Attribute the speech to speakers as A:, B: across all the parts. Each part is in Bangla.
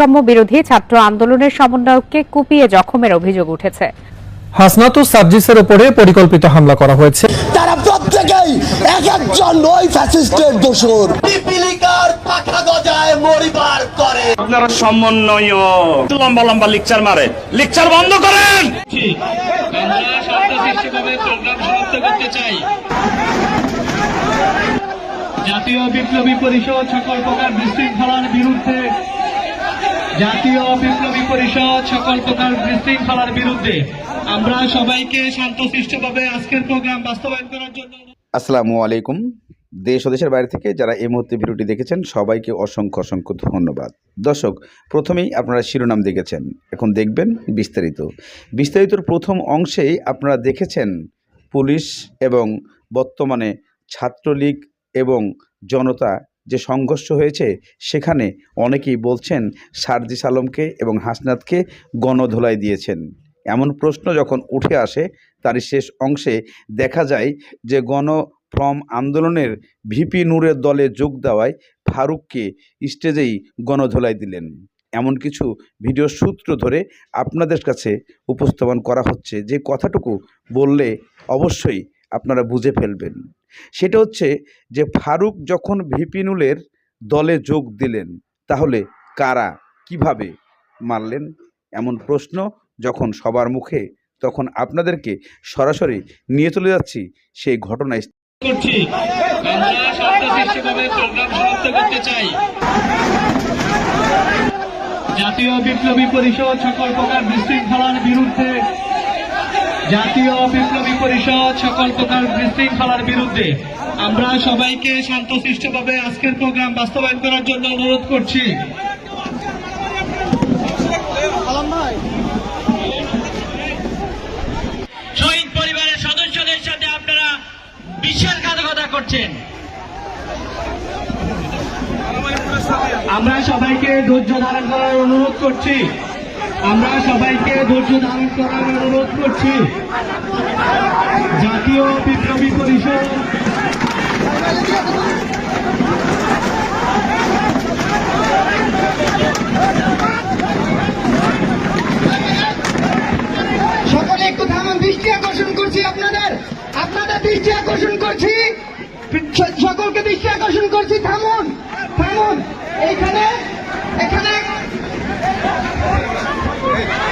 A: বৈষম্য বিরোধী ছাত্র আন্দোলনের সমন্বয়ককে কুপিয়ে জখমের অভিযোগ উঠেছে।
B: হাসনাত ও সার্জিসের উপরে পরিকল্পিত হামলা করা হয়েছে।
C: তারা প্রত্যেকেই এক একজন ওই ফ্যাসিস্টের দোষর।
D: পিপিলিকার পাখা গজায় মরিবার করে।
E: আপনারা সমন্বয় লম্বা লম্বা লেকচার মারে। লেকচার বন্ধ করেন!
F: আমরা শান্তশিষ্টভাবে প্রোগ্রাম সমাপ্ত করতে চাই। জাতীয় বিপ্লবী পরিষদ সকল প্রকার বিশৃঙ্খলার বিরুদ্ধে জাতীয় বিপ্লবী পরিষদ সকল প্রকার বিশৃঙ্খলার বিরুদ্ধে আমরা সবাইকে শান্তশিষ্টভাবে আজকের প্রোগ্রাম বাস্তবায়ন করার জন্য
G: আসসালামু আলাইকুম। দেশ ও দেশের বাইরে থেকে যারা এই মুহূর্তে ভিডিওটি দেখেছেন, সবাইকে অসংখ্য অসংখ্য ধন্যবাদ। দর্শক, প্রথমেই আপনারা শিরোনাম দেখেছেন। এখন দেখবেন বিস্তারিত। বিস্তারিতর প্রথম অংশেই আপনারা দেখেছেন পুলিশ এবং বর্তমানে ছাত্রলীগ এবং জনতা যে সংঘর্ষ হয়েছে, সেখানে অনেকেই বলছেন সারজিস আলমকে এবং হাসনাতকে গণধোলাই দিয়েছেন। এমন প্রশ্ন যখন উঠে আসে তারই শেষ অংশে দেখা যায় যে গণ ফ্রম আন্দোলনের ভিপি নূরের দলে যোগ দেওয়ায় ফারুককে স্টেজেই গণধোলাই দিলেন। এমন কিছু ভিডিও সূত্র ধরে আপনাদের কাছে উপস্থাপন করা হচ্ছে। যে কথাটুকু বললে অবশ্যই আপনারা বুঝে ফেলবেন। সেটা হচ্ছে যে ফারুক যখন ভিপিনুলের দলে যোগ দিলেন, তাহলে কারা কীভাবে মারলেন? এমন প্রশ্ন যখন সবার মুখে, তখন আপনাদেরকে সরাসরি নিয়ে চলে যাচ্ছি সেই ঘটনায়।
F: জাতীয় বিপ্লবী পরিষদ সকল প্রকার বিশৃঙ্খলার বিরুদ্ধে জাতীয় বিপ্লবী পরিষদ সকল প্রকার বিশৃঙ্খলার বিরুদ্ধে আমরা সবাইকে শান্তশিষ্টভাবে আজকের প্রোগ্রাম বাস্তবায়ন করার জন্য অনুরোধ করছি। শহীদ পরিবারের সদস্যদের সাথে আপনারা বিশ্বাসঘাতকতা করছেন। আমরা সবাইকে ধৈর্য ধারণ করার অনুরোধ করছি। আমরা সবাইকে ধৈর্য ধারণ করার অনুরোধ করছি। জাতীয় বিপ্লবী পরিষদ।
H: সকলে একটু থামুন, দৃষ্টি আকর্ষণ করছি আপনাদের। আপনাদের দৃষ্টি আকর্ষণ করছি। সকলকে দৃষ্টি আকর্ষণ করছি, থামুন থামুন। এইখানে, এখানে। Thank you.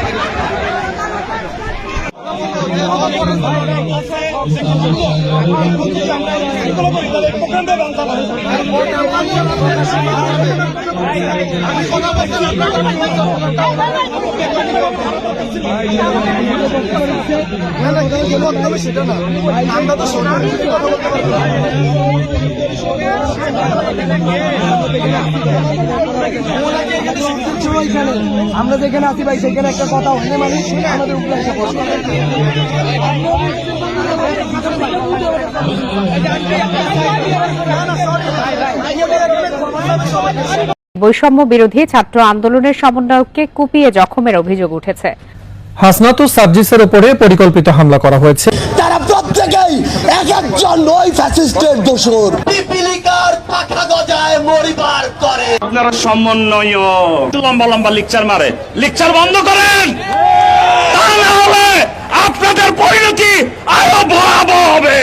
H: আমরা যেখানে আছি ভাই সেখানে একটা কথা হলে মানুষ আমাদের উপরে এসে বসে।
A: বৈষম্য বিরোধী ছাত্র আন্দোলনের সমন্বয়ককে কুপিয়ে জখমের অভিযোগ উঠেছে।
B: হাসনাত ও সার্জিসের উপরে পরিকল্পিত হামলা করা হয়েছে।
C: তারা প্রত্যেকেই এক একজন ওই ফ্যাসিস্টের দোষর।
D: পিপিলিকার পাখা গজায় মরিবার করে।
E: আপনারা সমন্বয় লম্বা লম্বা লেকচার মারে। লেকচার বন্ধ করেন! আপনাদের পরিণতি আরও ভয়াবহ হবে।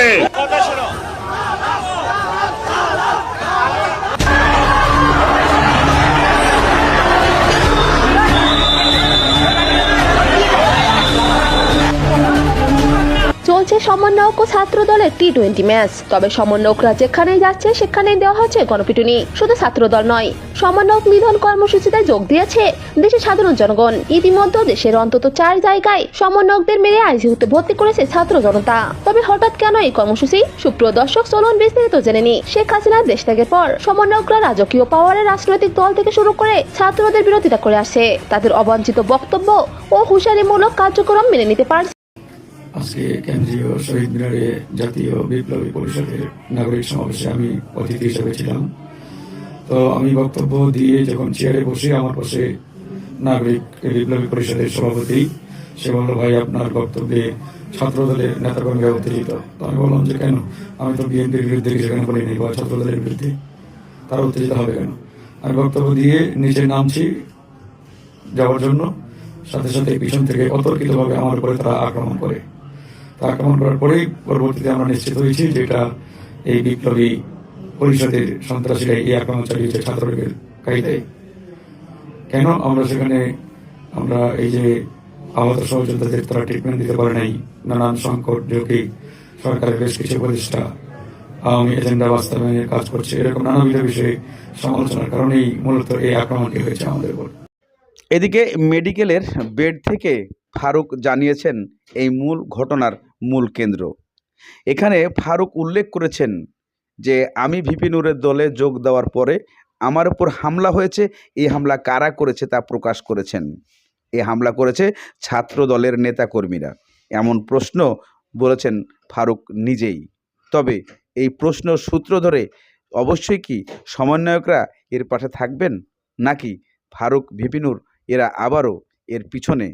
I: চলছে সমন্বয়ক ও ছাত্র দলের টি টোয়েন্টি ম্যাচ। তবে সমন্বয়করা যেখানেই যাচ্ছে, সেখানেই দেওয়া হচ্ছে গণপিটুনি। শুধু ছাত্র দল নয়, সমন্বয়ক মিলন কর্মসূচিতে যোগ দিয়েছে দেশের সাধারণ জনগণ। ইতিমধ্যে দেশের অন্তত চার জায়গায় সমন্বয়কদের মেরে আইসিইউতে ভর্তি করেছে ছাত্র জনতা। তবে হঠাৎ কেন এই কর্মসূচি? সুপ্রিয় দর্শক, চলুন বিস্তারিত জেনে নি শেখ হাসিনার দেশ ত্যাগের পর সমন্বয়করা রাজকীয় পাওয়ারের রাজনৈতিক দল থেকে শুরু করে ছাত্রদের বিরোধিতা করে আসছে তাদের অবাঞ্ছিত বক্তব্য ও হুঁশিয়ারিমূলক কার্যক্রম মেনে নিতে পারছে
J: আজকে কেন্দ্রীয় শহীদ মিনারে জাতীয় বিপ্লবী পরিষদের নাগরিক সমাবেশে আমি অতিথি হিসেবে ছিলাম। তো আমি বক্তব্য দিয়ে যখন চেয়ারে বসে আমার পাশে নাগরিক বিপ্লবী পরিষদের সভাপতি সে বলল ভাই আপনার বক্তব্যে ছাত্র দলের নেতাগণ উত্তেজিত। তো আমি বললাম যে কেন? আমি তো বিএনপির বিরুদ্ধে সেখানে বলিনি বা ছাত্র দলের বিরুদ্ধে? তারা উত্তেজিত হবে কেন? আমি বক্তব্য দিয়ে নিজে নামছি যাওয়ার জন্য। সাথে সাথে পিছন থেকে অতর্কিতভাবে আমার উপরে তারা আক্রমণ করে। তা আক্রমণ করার পরেই পরবর্তীতে আমরা নিশ্চিত হয়েছি যেটা এই বিপ্লবী পরিষদের সন্ত্রাসীরা এই আক্রমণ চালিয়েছে ছাত্রলীগের কায়দায়। কেন আমরা সেখানে আমরা এই যে আহত সহযোগিতাদের তারা ট্রিটমেন্ট দিতে পারে নাই, নানান সংকট ঢুকে সরকারের বেশ কিছু প্রতিষ্ঠা আওয়ামী এজেন্ডা বাস্তবায়নের কাজ করছে, এরকম নানাবিধ বিষয়ে সমালোচনার কারণেই মূলত এই আক্রমণটি হয়েছে আমাদের উপর।
G: এদিকে মেডিকেলের বেড থেকে ফারুক জানিয়েছেন, এই মূল ঘটনার মূল কেন্দ্র। এখানে ফারুক উল্লেখ করেছেন যে, আমি ভিপিনুরের দলে যোগ দেওয়ার পরে আমার উপর হামলা হয়েছে। এই হামলা কারা করেছে তা প্রকাশ করেছেন। এই হামলা করেছে ছাত্র দলের নেতাকর্মীরা। এমন প্রশ্ন বলেছেন ফারুক নিজেই। তবে এই প্রশ্ন সূত্র ধরে অবশ্যই কি সমন্বয়করা এর পাশে থাকবেন? নাকি ফারুক ভিপিনুর এরা আবারও এর পিছনে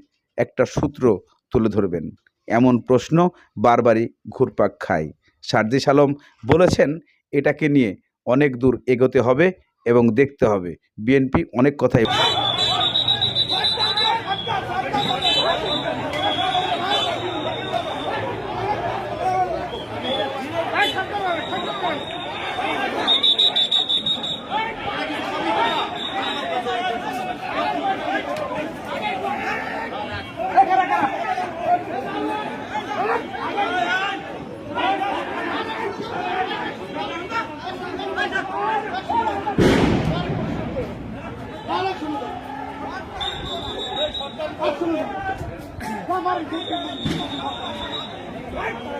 G: একটা সূত্র তুলে ধরবেন। এমন প্রশ্ন বারবারই ঘুরপাক খায়। সার্জিস আলম বলেছেন, এটাকে নিয়ে অনেক দূর এগোতে হবে এবং দেখতে হবে। বিএনপি অনেক কথাই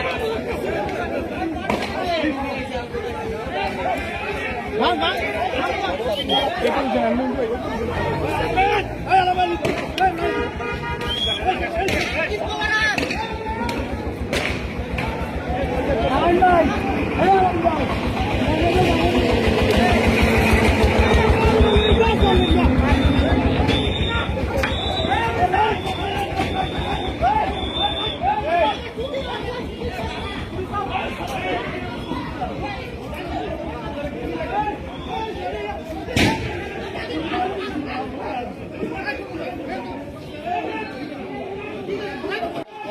F: Hey,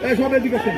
F: এই সব এদিকে
C: আসেন